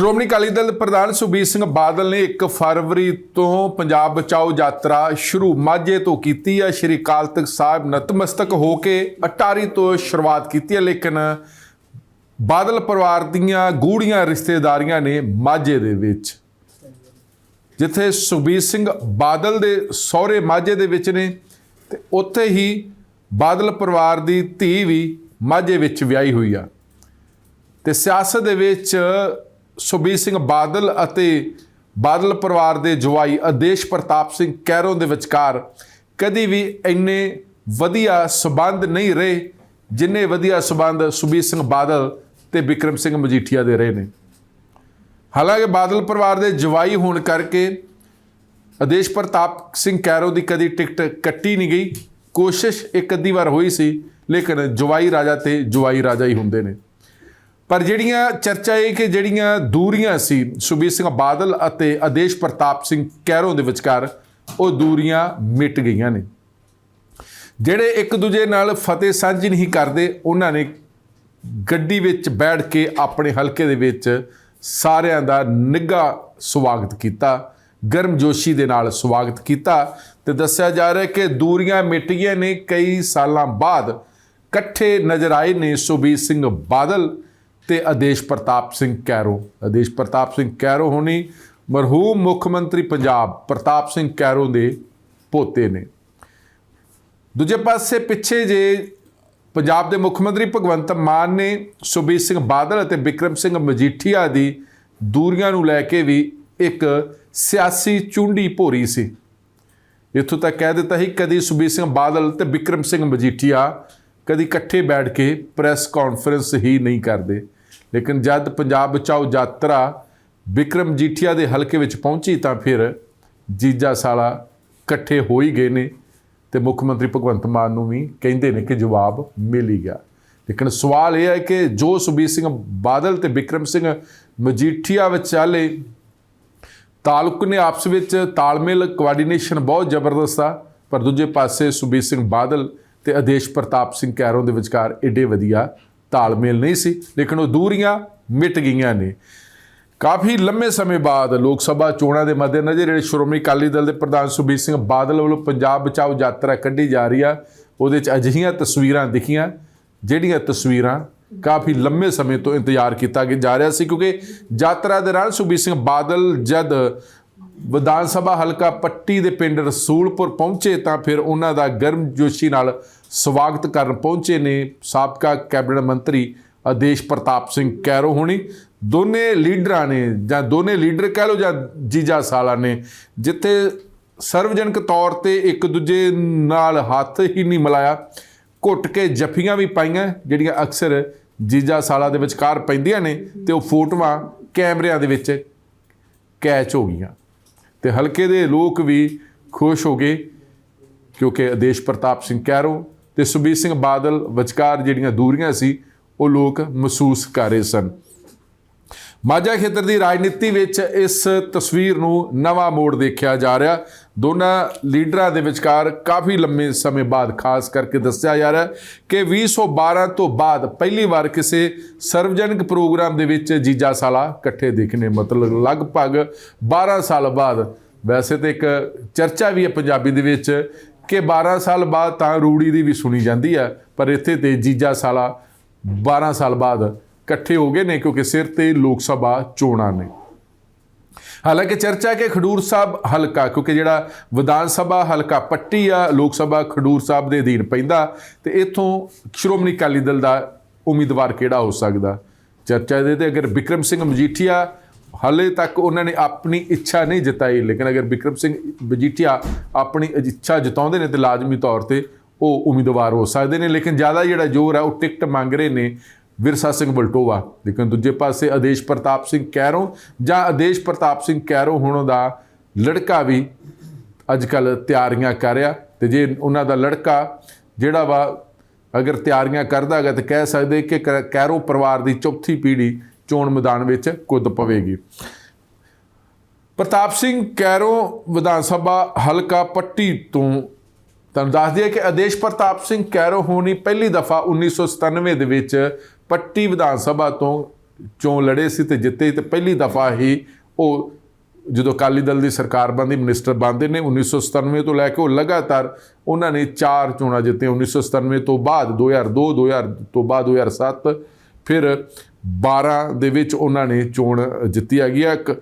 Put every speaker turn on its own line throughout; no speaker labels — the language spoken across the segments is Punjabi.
ਸ਼੍ਰੋਮਣੀ ਅਕਾਲੀ ਦਲ ਦੇ ਪ੍ਰਧਾਨ ਸੁਖਬੀਰ ਸਿੰਘ ਬਾਦਲ ਨੇ 1 ਫਰਵਰੀ ਤੋਂ ਪੰਜਾਬ ਬਚਾਓ ਯਾਤਰਾ ਸ਼ੁਰੂ ਮਾਝੇ ਤੋਂ ਕੀਤੀ ਹੈ। ਸ਼੍ਰੀ ਅਕਾਲ ਤਖਤ ਸਾਹਿਬ ਨਤਮਸਤਕ ਹੋ ਕੇ ਅਟਾਰੀ ਤੋਂ ਸ਼ੁਰੂਆਤ ਕੀਤੀ ਹੈ, ਲੇਕਿਨ ਬਾਦਲ ਪਰਿਵਾਰ ਦੀਆਂ ਗੂੜੀਆਂ ਰਿਸ਼ਤੇਦਾਰੀਆਂ ਨੇ ਮਾਝੇ ਦੇ ਵਿੱਚ। ਜਿੱਥੇ ਸੁਖਬੀਰ ਸਿੰਘ ਬਾਦਲ ਦੇ ਸਹੁਰੇ ਮਾਝੇ ਦੇ ਵਿੱਚ ਨੇ ਤੇ ਉੱਥੇ ਹੀ ਬਾਦਲ ਪਰਿਵਾਰ ਦੀ ਧੀ ਵੀ ਮਾਝੇ ਵਿੱਚ ਵਿਆਹੀ ਹੋਈ ਆ। ਤੇ ਸਿਆਸਤ ਦੇ ਵਿੱਚ ਸੁਖਬੀਰ ਸਿੰਘ ਬਾਦਲ ਅਤੇ ਬਾਦਲ ਪਰਿਵਾਰ ਦੇ ਜਵਾਈ ਆਦੇਸ਼ ਪ੍ਰਤਾਪ ਸਿੰਘ ਕੈਰੋਂ ਦੇ ਵਿਚਕਾਰ ਕਦੀ ਵੀ ਇੰਨੇ ਵਧੀਆ ਸਬੰਧ ਨਹੀਂ ਰਹੇ ਜਿੰਨੇ ਵਧੀਆ ਸਬੰਧ ਸੁਖਬੀਰ ਸਿੰਘ ਬਾਦਲ ਤੇ ਵਿਕਰਮ ਸਿੰਘ ਮਜੀਠੀਆ ਦੇ ਰਹੇ ਨੇ। ਹਾਲਾਂਕਿ ਬਾਦਲ ਪਰਿਵਾਰ ਦੇ ਜਵਾਈ ਹੋਣ ਕਰਕੇ ਆਦੇਸ਼ ਪ੍ਰਤਾਪ ਸਿੰਘ ਕੈਰੋ ਦੀ ਕਦੀ ਟਿਕਟ ਕੱਟੀ ਨਹੀਂ ਗਈ। ਕੋਸ਼ਿਸ਼ ਇੱਕ ਅੱਧੀ ਵਾਰ ਹੋਈ ਸੀ, ਲੇਕਿਨ ਜਵਾਈ ਰਾਜਾ ਤੇ ਜਵਾਈ ਰਾਜਾ ਹੀ ਹੁੰਦੇ ਨੇ। ਪਰ ਜਿਹੜੀਆਂ ਚਰਚਾ ਇਹ ਕਿ ਜਿਹੜੀਆਂ ਦੂਰੀਆਂ ਸੀ, ਸੁਖਬੀਰ ਸਿੰਘ ਬਾਦਲ ਅਤੇ ਆਦੇਸ਼ ਪ੍ਰਤਾਪ ਸਿੰਘ ਕੈਰੋ ਦੇ ਵਿਚਕਾਰ, ਉਹ ਦੂਰੀਆਂ ਮਿਟ ਗਈਆਂ ਨੇ। ਜਿਹੜੇ ਇੱਕ ਦੂਜੇ ਨਾਲ ਫਤਿਹ ਸਾਂਝੀ ਨਹੀਂ ਕਰਦੇ, ਉਹਨਾਂ ਨੇ ਗੱਡੀ ਵਿੱਚ ਬੈਠ ਕੇ ਆਪਣੇ ਹਲਕੇ ਦੇ ਵਿੱਚ ਸਾਰਿਆਂ ਦਾ ਨਿੱਘਾ ਸਵਾਗਤ ਕੀਤਾ ਗਰਮਜੋਸ਼ੀ ਦੇ ਨਾਲ ਸਵਾਗਤ ਕੀਤਾ ਤੇ ਦੱਸਿਆ ਜਾ ਰਿਹਾ ਕਿ ਦੂਰੀਆਂ ਮਿਟ ਗਈਆਂ ਨੇ। ਕਈ ਸਾਲਾਂ ਬਾਅਦ ਇਕੱਠੇ ਨਜ਼ਰ ਆਏ ਨੇ ਸੁਖਬੀਰ ਸਿੰਘ ਬਾਦਲ ਤੇ ਆਦੇਸ਼ ਪ੍ਰਤਾਪ ਸਿੰਘ ਕੈਰੋ। ਆਦੇਸ਼ ਪ੍ਰਤਾਪ ਸਿੰਘ ਕੈਰੋ ਹੋਣੀ ਮਰਹੂਮ ਮੁੱਖ ਮੰਤਰੀ ਪੰਜਾਬ ਪ੍ਰਤਾਪ ਸਿੰਘ ਕੈਰੋ ਦੇ ਪੋਤੇ ਨੇ। ਦੂਜੇ ਪਾਸੇ ਪਿੱਛੇ ਜੇ ਪੰਜਾਬ ਦੇ ਮੁੱਖ ਮੰਤਰੀ ਭਗਵੰਤ ਮਾਨ ਨੇ ਸੁਖਬੀਰ ਸਿੰਘ ਬਾਦਲ ਅਤੇ ਵਿਕਰਮ ਸਿੰਘ ਮਜੀਠੀਆ ਦੀ ਦੂਰੀਆਂ ਨੂੰ ਲੈ ਕੇ ਵੀ ਇੱਕ ਸਿਆਸੀ ਚੁੰਡੀ ਭੋਰੀ ਸੀ। ਇੱਥੋਂ ਤੱਕ ਕਹਿ ਦਿੱਤਾ ਸੀ ਕਦੀ ਸੁਖਬੀਰ ਸਿੰਘ ਬਾਦਲ ਤੇ ਵਿਕਰਮ ਸਿੰਘ ਮਜੀਠੀਆ ਕਦੀ ਇਕੱਠੇ ਬੈਠ ਕੇ ਪ੍ਰੈਸ ਕਾਨਫਰੰਸ ਹੀ ਨਹੀਂ ਕਰਦੇ। ਲੇਕਿਨ ਜਦ ਪੰਜਾਬ ਬਚਾਓ ਯਾਤਰਾ ਵਿਕਰਮ ਜੀਠੀਆ ਦੇ ਹਲਕੇ ਵਿੱਚ ਪਹੁੰਚੀ ਤਾਂ ਫਿਰ ਜੀਜਾ ਸਾਲਾ ਇਕੱਠੇ ਹੋ ਹੀ ਗਏ ਨੇ ਤੇ ਮੁੱਖ ਮੰਤਰੀ ਭਗਵੰਤ ਮਾਨ ਨੂੰ ਵੀ ਕਹਿੰਦੇ ਨੇ ਕਿ ਜਵਾਬ ਮਿਲ ਹੀ ਗਿਆ। ਲੇਕਿਨ ਸਵਾਲ ਇਹ ਹੈ ਕਿ ਜੋ ਸੁਖਬੀਰ ਸਿੰਘ ਬਾਦਲ ਤੇ ਵਿਕਰਮ ਸਿੰਘ ਮਜੀਠੀਆ ਵਿਚਾਲੇ ਤਾਲੁਕ ਨੇ ਆਪਸ ਵਿੱਚ ਤਾਲਮੇਲ ਕੋਆਰਡੀਨੇਸ਼ਨ ਬਹੁਤ ਜ਼ਬਰਦਸਤ ਆ, ਪਰ ਦੂਜੇ ਪਾਸੇ ਸੁਖਬੀਰ ਸਿੰਘ ਬਾਦਲ ਤੇ ਆਦੇਸ਼ ਪ੍ਰਤਾਪ ਸਿੰਘ ਕੈਰੋਂ ਦੇ ਵਿਚਕਾਰ ਏਡੇ ਵਧੀਆ ਤਾਲਮੇਲ ਨਹੀਂ ਸੀ। ਲੇਕਿਨ ਉਹ ਦੂਰੀਆਂ ਮਿਟ ਗਈਆਂ ਨੇ। ਕਾਫੀ ਲੰਮੇ ਸਮੇਂ ਬਾਅਦ ਲੋਕ ਸਭਾ ਚੋਣਾਂ ਦੇ ਮੱਦੇਨਜ਼ਰ ਜਿਹੜੇ ਸ਼੍ਰੋਮਣੀ ਅਕਾਲੀ ਦਲ ਦੇ ਪ੍ਰਧਾਨ ਸੁਖਬੀਰ ਸਿੰਘ ਬਾਦਲ ਵੱਲੋਂ ਪੰਜਾਬ ਬਚਾਓ ਯਾਤਰਾ ਕੱਢੀ ਜਾ ਰਹੀ ਆ, ਉਹਦੇ 'ਚ ਅਜਿਹੀਆਂ ਤਸਵੀਰਾਂ ਦਿਖੀਆਂ, ਜਿਹੜੀਆਂ ਤਸਵੀਰਾਂ ਕਾਫੀ ਲੰਮੇ ਸਮੇਂ ਤੋਂ ਇੰਤਜ਼ਾਰ ਕੀਤਾ ਜਾ ਰਿਹਾ ਸੀ। ਕਿਉਂਕਿ ਯਾਤਰਾ ਦੌਰਾਨ ਸੁਖਬੀਰ ਸਿੰਘ ਬਾਦਲ ਜਦ ਵਿਧਾਨ ਸਭਾ ਹਲਕਾ ਪੱਟੀ ਦੇ ਪਿੰਡ ਰਸੂਲਪੁਰ ਪਹੁੰਚੇ ਤਾਂ ਫਿਰ ਉਹਨਾਂ ਦਾ ਗਰਮਜੋਸ਼ੀ ਨਾਲ ਸਵਾਗਤ ਕਰਨ ਪਹੁੰਚੇ ਨੇ ਸਾਬਕਾ ਕੈਬਨਿਟ ਮੰਤਰੀ ਆਦੇਸ਼ ਪ੍ਰਤਾਪ ਸਿੰਘ ਕੈਰੋ ਹੋਣੀ। ਦੋਨੇ ਲੀਡਰਾਂ ਨੇ ਜਾਂ ਦੋਨੇ ਲੀਡਰ ਕਹਿ ਲਓ ਜਾਂ ਜੀਜਾ ਸਾਲਾ ਨੇ, ਜਿੱਥੇ ਸਰਵਜਨਕ ਤੌਰ ਤੇ ਇੱਕ ਦੂਜੇ ਨਾਲ ਹੱਥ ਹੀ ਨਹੀਂ ਮਿਲਾਇਆ, ਘੁੱਟ ਕੇ ਜੱਫੀਆਂ ਵੀ ਪਾਈਆਂ, ਜਿਹੜੀਆਂ ਅਕਸਰ ਜੀਜਾ ਸਾਲਾ ਦੇ ਵਿਚਕਾਰ ਪੈਂਦੀਆਂ ਨੇ ਤੇ ਉਹ ਫੋਟੋਆਂ ਕੈਮਰਿਆਂ ਦੇ ਵਿੱਚ ਕੈਚ ਹੋ ਗਈਆਂ। ਤੇ ਹਲਕੇ ਦੇ ਲੋਕ ਵੀ ਖੁਸ਼ ਹੋ ਗਏ, ਕਿਉਂਕਿ ਆਦੇਸ਼ ਪ੍ਰਤਾਪ ਸਿੰਘ ਕੈਰੋ ਤੇ ਸੁਬੀਰ ਸਿੰਘ ਬਾਦਲ ਵਿਚਕਾਰ ਜਿਹੜੀਆਂ ਦੂਰੀਆਂ ਸੀ, ਉਹ ਲੋਕ ਮਹਿਸੂਸ ਕਰ ਰਹੇ ਸਨ। ਮਾਝਾ ਖੇਤਰ ਦੀ ਰਾਜਨੀਤੀ ਵਿੱਚ ਇਸ ਤਸਵੀਰ ਨੂੰ ਨਵਾਂ ਮੋੜ ਦੇਖਿਆ ਜਾ ਰਿਹਾ। ਦੋਨਾਂ ਲੀਡਰਾਂ ਦੇ ਵਿਚਕਾਰ ਕਾਫੀ ਲੰਮੇ ਸਮੇਂ ਬਾਅਦ ਖਾਸ ਕਰਕੇ ਦੱਸਿਆ ਜਾ ਰਿਹਾ ਕਿ 2012 ਤੋਂ ਬਾਅਦ ਪਹਿਲੀ ਵਾਰ ਕਿਸੇ ਸਰਵਜਨਕ ਪ੍ਰੋਗਰਾਮ ਦੇ ਵਿੱਚ ਜੀਜਾ ਸਾਲਾ ਇਕੱਠੇ ਦੇਖਣੇ, ਮਤਲਬ ਲਗਭਗ 12 ਸਾਲ ਬਾਅਦ। ਵੈਸੇ ਤੇ ਇੱਕ ਚਰਚਾ ਵੀ ਹੈ ਪੰਜਾਬੀ ਦੇ ਵਿੱਚ ਕਿ 12 ਸਾਲ ਬਾਅਦ ਤਾਂ ਰੂੜੀ ਦੀ ਵੀ ਸੁਣੀ ਜਾਂਦੀ ਹੈ, ਪਰ ਇੱਥੇ ਤੇ ਜੀਜਾ ਸਾਲਾ 12 ਸਾਲ ਬਾਅਦ ਇਕੱਠੇ ਹੋ ਗਏ ਨੇ ਕਿਉਂਕਿ ਸਿਰ ਤੇ ਲੋਕ ਸਭਾ ਚੋਣਾਂ ਨੇ। ਹਾਲਾਂਕਿ ਚਰਚਾ ਕਿ ਖਡੂਰ ਸਾਹਿਬ ਹਲਕਾ, ਕਿਉਂਕਿ ਜਿਹੜਾ ਵਿਧਾਨ ਸਭਾ ਹਲਕਾ ਪੱਟੀ ਆ, ਲੋਕ ਸਭਾ ਖਡੂਰ ਸਾਹਿਬ ਦੇ ਅਧੀਨ ਪੈਂਦਾ, ਤੇ ਇੱਥੋਂ ਸ਼੍ਰੋਮਣੀ ਅਕਾਲੀ ਦਲ ਦਾ ਉਮੀਦਵਾਰ ਕਿਹੜਾ ਹੋ ਸਕਦਾ? ਚਰਚਾ ਦੇ ਤੇ, ਅਗਰ ਵਿਕਰਮ ਸਿੰਘ ਮਜੀਠੀਆ ਹਾਲੇ ਤੱਕ ਉਹਨਾਂ ਨੇ ਆਪਣੀ ਇੱਛਾ ਨਹੀਂ ਜਤਾਈ, ਲੇਕਿਨ ਅਗਰ ਵਿਕਰਮ ਸਿੰਘ ਮਜੀਠੀਆ ਆਪਣੀ ਇੱਛਾ ਜਤਾਉਂਦੇ ਨੇ, ਤੇ ਲਾਜ਼ਮੀ ਤੌਰ ਤੇ ਉਹ ਉਮੀਦਵਾਰ ਹੋ ਸਕਦੇ ਨੇ, ਲੇਕਿਨ ਜ਼ਿਆਦਾ ਜਿਹੜਾ ਜ਼ੋਰ ਹੈ ਉਹ ਟਿਕਟ ਮੰਗ ਰਹੇ ਨੇ ਵਿਰਸਾ ਸਿੰਘ ਬਲਟੋਵਾ ਲੇਕਿਨ ਦੂਜੇ ਪਾਸੇ ਆਦੇਸ਼ ਪ੍ਰਤਾਪ ਸਿੰਘ ਕੈਰੋਂ ਜਾਂ ਆਦੇਸ਼ ਪ੍ਰਤਾਪ ਸਿੰਘ ਕੈਰੋਂ ਹੁਣ ਦਾ ਲੜਕਾ ਵੀ ਅੱਜ ਕੱਲ ਤਿਆਰੀਆਂ ਕਰ ਰਿਹਾ ਤੇ ਜੇ ਉਹਨਾਂ ਦਾ ਲੜਕਾ ਜਿਹੜਾ ਵਾ ਅਗਰ ਤਿਆਰੀਆਂ ਕਰਦਾ ਹੈਗਾ ਤਾਂ ਕਹਿ ਸਕਦੇ ਕਿ ਕੈ- ਕੈਰੋ ਪਰਿਵਾਰ ਦੀ ਚੌਥੀ ਪੀੜ੍ਹੀ ਚੋਣ ਮੈਦਾਨ ਵਿੱਚ ਕੁੱਦ ਪਵੇਗੀ। ਪ੍ਰਤਾਪ ਸਿੰਘ ਕੈਰੋ ਵਿਧਾਨ ਸਭਾ ਹਲਕਾ ਪੱਟੀ ਤੋਂ ਤੁਹਾਨੂੰ ਦੱਸ ਦਈਏ ਕਿ ਆਦੇਸ਼ ਪ੍ਰਤਾਪ ਸਿੰਘ ਕੈਰੋ ਹੋਣੀ ਪਹਿਲੀ ਦਫਾ 1997 ਦੇ ਵਿੱਚ ਪੱਟੀ ਵਿਧਾਨ ਸਭਾ ਤੋਂ ਚੋਣ ਲੜੇ ਸੀ ਤੇ ਜਿੱਤੇ ਤੇ ਪਹਿਲੀ ਦਫਾ ਹੀ ਉਹ ਜਦੋਂ ਅਕਾਲੀ ਦਲ ਦੀ ਸਰਕਾਰ ਬਣਦੀ ਮਿਨਿਸਟਰ ਬਣਦੇ ਨੇ 1997 ਤੋਂ ਲੈ ਕੇ ਉਹ ਲਗਾਤਾਰ ਉਹਨਾਂ ਨੇ ਚਾਰ ਚੋਣਾਂ ਜਿੱਤੀਆਂ। 1997 ਤੋਂ ਬਾਅਦ 2002 2000 ਤੋਂ ਬਾਅਦ 2007 ਫਿਰ 12 ਦੇ ਵਿੱਚ ਉਹਨਾਂ ਨੇ ਚੋਣ ਜਿੱਤੀ ਹੈਗੀ ਆ ਇੱਕ।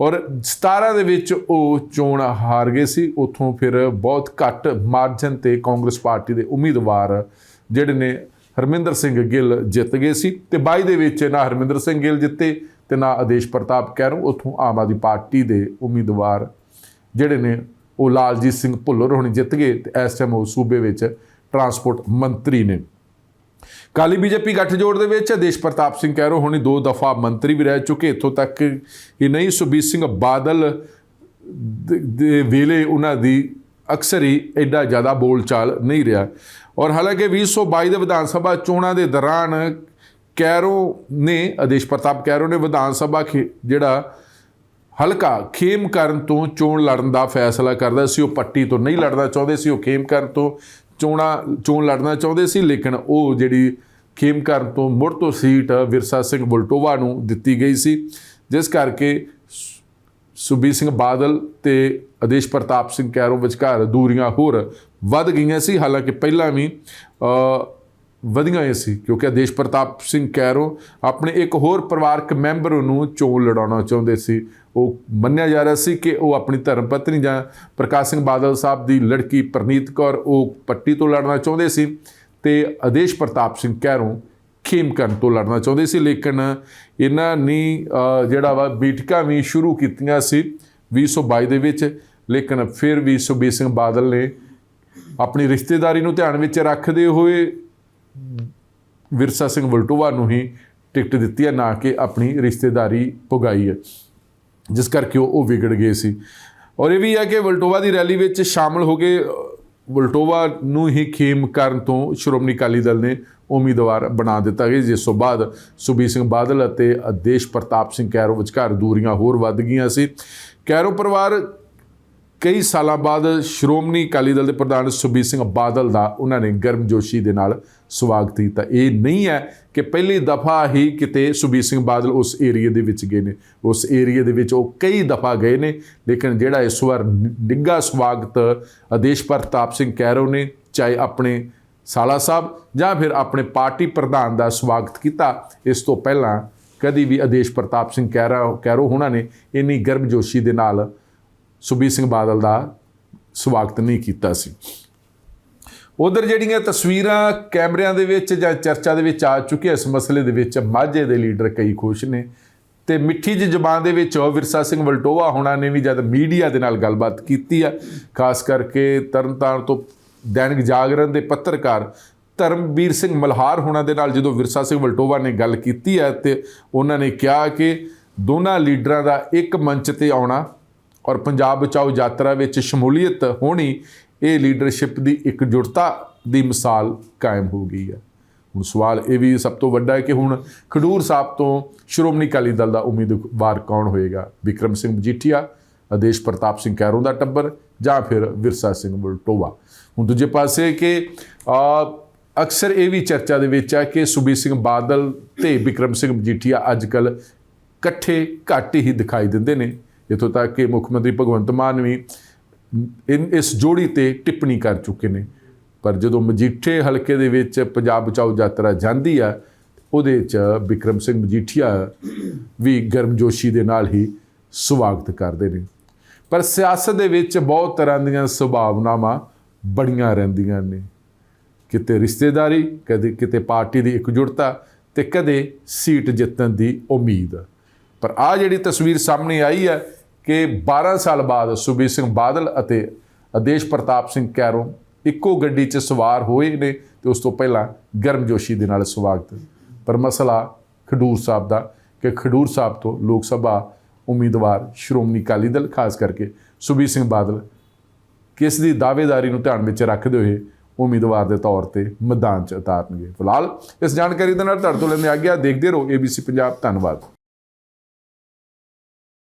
ਔਰ 17 ਦੇ ਵਿੱਚ ਉਹ ਚੋਣ ਹਾਰ ਗਏ ਸੀ। ਉੱਥੋਂ ਫਿਰ ਬਹੁਤ ਘੱਟ ਮਾਰਜਨ ਤੇ ਕਾਂਗਰਸ ਪਾਰਟੀ ਦੇ ਉਮੀਦਵਾਰ ਜਿਹੜੇ ਨੇ ਹਰਮਿੰਦਰ ਸਿੰਘ ਗਿੱਲ ਜਿੱਤ ਗਏ ਸੀ ਤੇ 22 ਦੇ ਵਿੱਚ ਨਾ ਹਰਮਿੰਦਰ ਸਿੰਘ ਗਿੱਲ ਜਿੱਤੇ ਤੇ ਨਾ ਆਦੇਸ਼ ਪ੍ਰਤਾਪ ਕਹਿਰੋਂ ਉੱਥੋਂ ਆਮ ਆਦਮੀ ਪਾਰਟੀ ਦੇ ਉਮੀਦਵਾਰ ਜਿਹੜੇ ਨੇ ਉਹ ਲਾਲਜੀਤ ਸਿੰਘ ਭੁੱਲਰ ਹੁਣ ਜਿੱਤ ਗਏ ਤੇ ਇਸ ਟਾਈਮ ਉਹ ਸੂਬੇ ਵਿੱਚ ਟਰਾਂਸਪੋਰਟ ਮੰਤਰੀ ਨੇ। ਕਾਲੀ ਬੀਜੇਪੀ ਗੱਠਜੋੜ ਦੇ ਵਿੱਚ ਦੇਸ਼ ਪ੍ਰਤਾਪ ਸਿੰਘ ਕੈਰੋ ਹੁਣੀ ਦੋ ਦਫਾ ਮੰਤਰੀ ਵੀ ਰਹਿ ਚੁੱਕੇ। ਇੱਥੋਂ ਤੱਕ ਕਿ ਨਹੀਂ ਸੁਬੀਰ ਸਿੰਘ ਬਾਦਲ ਦੇ ਵੇਲੇ ਉਹਨਾਂ ਦੀ ਅਕਸਰ ਹੀ ਐਡਾ ਜ਼ਿਆਦਾ ਬੋਲਚਾਲ ਨਹੀਂ ਰਿਹਾ। ਔਰ ਹਾਲਾਂਕਿ 2022 ਦੇ ਵਿਧਾਨ ਸਭਾ ਚੋਣਾਂ ਦੇ ਦੌਰਾਨ ਕੈਰੋ ਨੇ, ਆਦੇਸ਼ ਪ੍ਰਤਾਪ ਕੈਰੋ ਨੇ ਵਿਧਾਨ ਸਭਾ ਖੇ- ਜਿਹੜਾ ਹਲਕਾ ਖੇਮ ਕਰਨ ਤੋਂ ਚੋਣ ਲੜਨ ਦਾ ਫੈਸਲਾ ਕਰਦਾ ਸੀ, ਉਹ ਪੱਟੀ ਤੋਂ ਨਹੀਂ ਲੜਨਾ ਚਾਹੁੰਦੇ ਸੀ, ਉਹ ਖੇਮ ਕਰਨ ਤੋਂ ਚੋਣਾ, ਚੋਣ ਲੜਨਾ ਚਾਹੁੰਦੇ ਸੀ, ਲੇਕਿਨ ਉਹ ਜਿਹੜੀ ਖੇਮ ਕਰਨ ਤੋਂ ਮੁੜ ਤੋਂ ਸੀਟ ਵਿਰਸਾ ਸਿੰਘ ਬੁਲਟੋਵਾ ਨੂੰ ਦਿੱਤੀ ਗਈ ਸੀ। ਜਿਸ ਕਰਕੇ ਸੁ- ਸੁਖਬੀਰ ਸਿੰਘ ਬਾਦਲ ਤੇ ਆਦੇਸ਼ ਪ੍ਰਤਾਪ ਸਿੰਘ ਕੈਰੋ ਵਿਚਕਾਰ ਦੂਰੀਆਂ ਹੋਰ ਵੱਧ ਗਈਆਂ ਸੀ। ਹਾਲਾਂਕਿ ਪਹਿਲਾਂ ਵੀ ਵਧੀਆਂ ਹੀ ਸੀ ਕਿਉਂਕਿ ਆਦੇਸ਼ ਪ੍ਰਤਾਪ ਸਿੰਘ ਕੈਰੋ ਆਪਣੇ ਇੱਕ ਹੋਰ ਪਰਿਵਾਰਕ ਮੈਂਬਰ ਨੂੰ ਚੋਣ ਲੜਾਉਣਾ ਚਾਹੁੰਦੇ ਸੀ। ਉਹ ਮੰਨਿਆ ਜਾ ਰਿਹਾ ਸੀ ਕਿ ਉਹ ਆਪਣੀ ਧਰਮ ਪਤਨੀ ਜਾਂ ਪ੍ਰਕਾਸ਼ ਸਿੰਘ ਬਾਦਲ ਸਾਹਿਬ ਦੀ ਲੜਕੀ ਪ੍ਰਨੀਤ ਕੌਰ ਉਹ ਪੱਟੀ ਤੋਂ ਲੜਨਾ ਚਾਹੁੰਦੇ ਸੀ ਤੇ ਆਦੇਸ਼ ਪ੍ਰਤਾਪ ਸਿੰਘ ਕੈਰੋ ਖੇਮ ਕਰਨ ਤੋਂ ਲੜਨਾ ਚਾਹੁੰਦੇ ਸੀ, ਲੇਕਿਨ ਇਹਨਾਂ ਨੇ ਜਿਹੜਾ ਵਾ ਬੀਟਕਾਂ ਵੀ ਸ਼ੁਰੂ ਕੀਤੀਆਂ ਸੀ 2022 ਦੇ ਵਿੱਚ, ਲੇਕਿਨ ਫਿਰ ਵੀ ਸੁਖਬੀਰ ਸਿੰਘ ਬਾਦਲ ਨੇ ਆਪਣੀ ਰਿਸ਼ਤੇਦਾਰੀ ਨੂੰ ਧਿਆਨ ਵਿੱਚ ਰੱਖਦੇ ਹੋਏ ਵਿਰਸਾ ਸਿੰਘ ਵਲਟੋਵਾ ਨੂੰ ਹੀ ਟਿਕਟ ਦਿੱਤੀ ਹੈ, ਨਾ ਕਿ ਆਪਣੀ ਰਿਸ਼ਤੇਦਾਰੀ ਪੁਗਾਈ ਹੈ, ਜਿਸ ਕਰਕੇ ਉਹ ਉਹ ਵਿਗੜ ਗਏ ਸੀ। ਔਰ ਇਹ ਵੀ ਹੈ ਕਿ ਵਲਟੋਵਾ ਦੀ ਰੈਲੀ ਵਿੱਚ ਸ਼ਾਮਲ ਹੋ ਕੇ ਵਲਟੋਵਾ ਨੂੰ ਹੀ ਖੇਮ ਕਰਨ ਤੋਂ ਸ਼੍ਰੋਮਣੀ ਅਕਾਲੀ ਦਲ ਨੇ ਉਮੀਦਵਾਰ ਬਣਾ ਦਿੱਤਾ ਗਿਆ, ਜਿਸ ਤੋਂ ਬਾਅਦ ਸੁਬੀਰ ਸਿੰਘ ਬਾਦਲ ਅਤੇ ਆਦੇਸ਼ ਪ੍ਰਤਾਪ ਸਿੰਘ ਕੈਰੋ ਵਿਚਕਾਰ ਦੂਰੀਆਂ ਹੋਰ ਵੱਧ ਗਈਆਂ ਸੀ। ਕੈਰੋ ਪਰਿਵਾਰ ਕਈ ਸਾਲਾਂ ਬਾਅਦ ਸ਼੍ਰੋਮਣੀ ਅਕਾਲੀ ਦਲ ਦੇ ਪ੍ਰਧਾਨ ਸੁਖਬੀਰ ਸਿੰਘ ਬਾਦਲ ਦਾ ਉਹਨਾਂ ਨੇ ਗਰਮਜੋਸ਼ੀ ਦੇ ਨਾਲ ਸਵਾਗਤ ਕੀਤਾ। ਇਹ ਨਹੀਂ ਹੈ ਕਿ ਪਹਿਲੀ ਦਫਾ ਹੀ ਕਿਤੇ ਸੁਖਬੀਰ ਸਿੰਘ ਬਾਦਲ ਉਸ ਏਰੀਏ ਦੇ ਵਿੱਚ ਗਏ ਨੇ। ਉਸ ਏਰੀਏ ਦੇ ਵਿੱਚ ਉਹ ਕਈ ਦਫਾ ਗਏ ਨੇ, ਲੇਕਿਨ ਜਿਹੜਾ ਇਸ ਵਾਰ ਨਿੱਘਾ ਸਵਾਗਤ ਆਦੇਸ਼ ਪ੍ਰਤਾਪ ਸਿੰਘ ਕੈਰੋ ਨੇ, ਚਾਹੇ ਆਪਣੇ ਸਾਲਾ ਸਾਹਿਬ ਜਾਂ ਫਿਰ ਆਪਣੇ ਪਾਰਟੀ ਪ੍ਰਧਾਨ ਦਾ ਸਵਾਗਤ ਕੀਤਾ, ਇਸ ਤੋਂ ਪਹਿਲਾਂ ਕਦੀ ਵੀ ਆਦੇਸ਼ ਪ੍ਰਤਾਪ ਸਿੰਘ ਕੈਰੋ ਕੈਰੋ ਹੋਣਾ ਨੇ, ਇੰਨੀ ਗਰਮਜੋਸ਼ੀ ਦੇ ਨਾਲ ਸੁਖਬੀਰ ਸਿੰਘ ਬਾਦਲ ਦਾ ਸਵਾਗਤ ਨਹੀਂ ਕੀਤਾ ਸੀ। ਉਧਰ ਜਿਹੜੀਆਂ ਤਸਵੀਰਾਂ ਕੈਮਰਿਆਂ ਦੇ ਵਿੱਚ ਜਾਂ ਚਰਚਾ ਦੇ ਵਿੱਚ ਆ ਚੁੱਕੀਆਂ, ਇਸ ਮਸਲੇ ਦੇ ਵਿੱਚ ਮਾਝੇ ਦੇ ਲੀਡਰ ਕਈ ਖੁਸ਼ ਨੇ ਤੇ ਮਿੱਠੀ ਜਿਹੀ ਜ਼ਬਾਨ ਦੇ ਵਿੱਚ ਉਹ ਵਿਰਸਾ ਸਿੰਘ ਵਲਟੋਵਾ ਹੋਣਾ ਨੇ ਵੀ ਜਦ ਮੀਡੀਆ ਦੇ ਨਾਲ ਗੱਲਬਾਤ ਕੀਤੀ ਆ, ਖਾਸ ਕਰਕੇ ਤਰਨਤਾਰਨ ਤੋਂ ਦੈਨਿਕ ਜਾਗਰਣ ਦੇ ਪੱਤਰਕਾਰ ਧਰਮਵੀਰ ਸਿੰਘ ਮਲਹਾਰ ਹੋਣਾ ਦੇ ਨਾਲ ਜਦੋਂ ਵਿਰਸਾ ਸਿੰਘ ਵਲਟੋਵਾ ਨੇ ਗੱਲ ਕੀਤੀ ਹੈ ਤੇ ਉਹਨਾਂ ਨੇ ਕਿਹਾ ਕਿ ਦੋਨਾਂ ਲੀਡਰਾਂ ਦਾ ਇੱਕ ਮੰਚ ਤੇ ਆਉਣਾ ਔਰ ਪੰਜਾਬ ਬਚਾਓ ਯਾਤਰਾ ਵਿੱਚ ਸ਼ਮੂਲੀਅਤ ਹੋਣੀ ਇਹ ਲੀਡਰਸ਼ਿਪ ਦੀ ਇਕਜੁੱਟਤਾ ਦੀ ਮਿਸਾਲ ਕਾਇਮ ਹੋ ਗਈ ਹੈ। ਹੁਣ ਸਵਾਲ ਇਹ ਵੀ ਸਭ ਤੋਂ ਵੱਡਾ ਹੈ ਕਿ ਹੁਣ ਖਡੂਰ ਸਾਹਿਬ ਤੋਂ ਸ਼੍ਰੋਮਣੀ ਅਕਾਲੀ ਦਲ ਦਾ ਉਮੀਦਵਾਰ ਕੌਣ ਹੋਏਗਾ? ਵਿਕਰਮ ਸਿੰਘ ਮਜੀਠੀਆ, ਆਦੇਸ਼ ਪ੍ਰਤਾਪ ਸਿੰਘ ਕੈਰੋਂ ਦਾ ਟੱਬਰ ਜਾਂ ਫਿਰ ਵਿਰਸਾ ਸਿੰਘ ਵਲਟੋਵਾ ਹੁਣ ਦੂਜੇ ਪਾਸੇ ਕਿ ਅਕਸਰ ਇਹ ਵੀ ਚਰਚਾ ਦੇ ਵਿੱਚ ਹੈ ਕਿ ਸੁਬੀਰ ਸਿੰਘ ਬਾਦਲ ਤੇ ਵਿਕਰਮ ਸਿੰਘ ਮਜੀਠੀਆ ਅੱਜ ਕੱਲ ਇਕੱਠੇ ਘੱਟ ਹੀ ਦਿਖਾਈ ਦਿੰਦੇ ਨੇ। ਇੱਥੋਂ ਤੱਕ ਕਿ ਮੁੱਖ ਮੰਤਰੀ ਭਗਵੰਤ ਮਾਨ ਵੀ ਇਨ ਇਸ ਜੋੜੀ ਤੇ ਟਿੱਪਣੀ ਕਰ ਚੁੱਕੇ ਨੇ। ਪਰ ਜਦੋਂ ਮਜੀਠੇ ਹਲਕੇ ਦੇ ਵਿੱਚ ਪੰਜਾਬ ਬਚਾਓ ਯਾਤਰਾ ਜਾਂਦੀ ਆ, ਉਹਦੇ ਚ ਵਿਕਰਮ ਸਿੰਘ ਮਜੀਠੀਆ ਵੀ ਗਰਮਜੋਸ਼ੀ ਦੇ ਨਾਲ ਹੀ ਸਵਾਗਤ ਕਰਦੇ ਨੇ। ਪਰ ਸਿਆਸਤ ਦੇ ਵਿੱਚ ਬਹੁਤ ਤਰ੍ਹਾਂ ਦੀਆਂ ਸੁਭਾਵਨਾਵਾਂ ਬੜੀਆਂ ਰਹਿੰਦੀਆਂ ਨੇ। ਕਿਤੇ ਰਿਸ਼ਤੇਦਾਰੀ, ਕਦੇ ਕਿਤੇ ਪਾਰਟੀ ਦੀ ਇਕਜੁੱਟਤਾ ਤੇ ਕਦੇ ਸੀਟ ਜਿੱਤਣ ਦੀ ਉਮੀਦ। ਪਰ ਆ ਜਿਹੜੀ ਤਸਵੀਰ ਸਾਹਮਣੇ ਆਈ ਹੈ ਕਿ 12 ਸਾਲ ਬਾਅਦ ਸੁਬੀਰ ਸਿੰਘ ਬਾਦਲ ਅਤੇ ਆਦੇਸ਼ ਪ੍ਰਤਾਪ ਸਿੰਘ ਕੈਰੋਂ ਇੱਕੋ ਗੱਡੀ 'ਚ ਸਵਾਰ ਹੋਏ ਨੇ ਤੇ ਉਸ ਤੋਂ ਪਹਿਲਾਂ ਗਰਮਜੋਸ਼ੀ ਦੇ ਨਾਲ ਸਵਾਗਤ ਪਰ ਮਸਲਾ ਖਡੂਰ ਸਾਹਿਬ ਦਾ ਕਿ ਖਡੂਰ ਸਾਹਿਬ ਤੋਂ ਲੋਕ ਸਭਾ ਉਮੀਦਵਾਰ ਸ਼੍ਰੋਮਣੀ ਅਕਾਲੀ ਦਲ, ਖਾਸ ਕਰਕੇ ਸੁਬੀਰ ਸਿੰਘ ਬਾਦਲ, ਕਿਸ ਦੀ ਦਾਅਵੇਦਾਰੀ ਨੂੰ ਧਿਆਨ ਵਿੱਚ ਰੱਖਦੇ ਹੋਏ ਉਮੀਦਵਾਰ ਦੇ ਤੌਰ ਤੇ ਮੈਦਾਨ 'ਚ ਉਤਾਰਨਗੇ। ਫਿਲਹਾਲ ਇਸ ਜਾਣਕਾਰੀ ਦੇ ਨਾਲ ਤੁਹਾਡੇ ਤੋਂ ਲੈਂਦੇ ਆ ਗਿਆ ਦੇਖਦੇ ਰਹੋ ABC ਪੰਜਾਬ। ਧੰਨਵਾਦ।